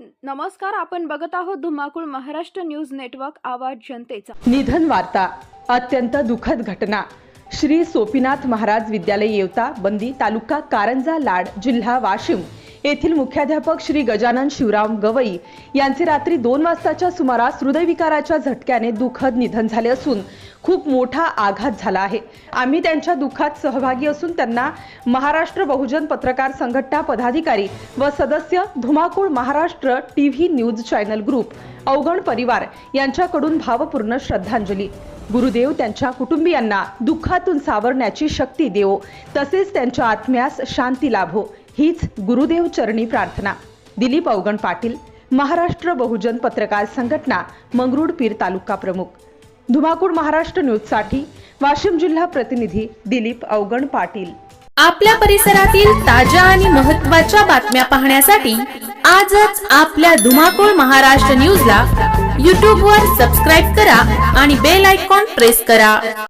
नमस्कार आपण बघत आहोत धुमाकूळ महाराष्ट्र न्यूज नेटवर्क आवाज जनतेचा. निधन वार्ता अत्यंत दुःखद घटना. श्री सोपीनाथ महाराज विद्यालय येवता बंदी तालुका कारंजा लाड जिल्हा वाशिम. येथील मुख्याध्यापक श्री गजानन शिवराम गवई यांचे रात्री दोन वाजताच्या सुमारास हृदयविकाराच्या झटक्याने दुःखद निधन झाले असून खूप मोठा आघात झाला आहे. आम्ही त्यांच्या दुःखात सहभागी असून त्यांना महाराष्ट्र बहुजन पत्रकार संघटना पदाधिकारी व सदस्य धुमाकूळ Maharashtra T V news channel group अवगण परिवार यांच्याकडून भावपूर्ण श्रद्धांजली. गुरुदेव त्यांच्या कुटुंबियांना दुःखातून सावरण्याची शक्ती देवो तसेच त्यांच्या आत्म्यास शांती लाभो. हीच गुरुदेव चरणी प्रार्थना. दिलीप अवगण पाटील महाराष्ट्र बहुजन पत्रकार संघटना मंगरुळपीर तालुका प्रमुख. धुमाकूळ महाराष्ट्र न्यूजसाठी वाशिम जिल्हा प्रतिनिधी दिलीप अवगण पाटील. आपल्या परिसरातील ताज्या आणि महत्त्वाच्या बातम्या पाहण्यासाठी आजच आपल्या धुमाकूळ महाराष्ट्र न्यूजला यूट्यूबवर सबस्क्राईब करा आणि बेल आयकॉन प्रेस करा.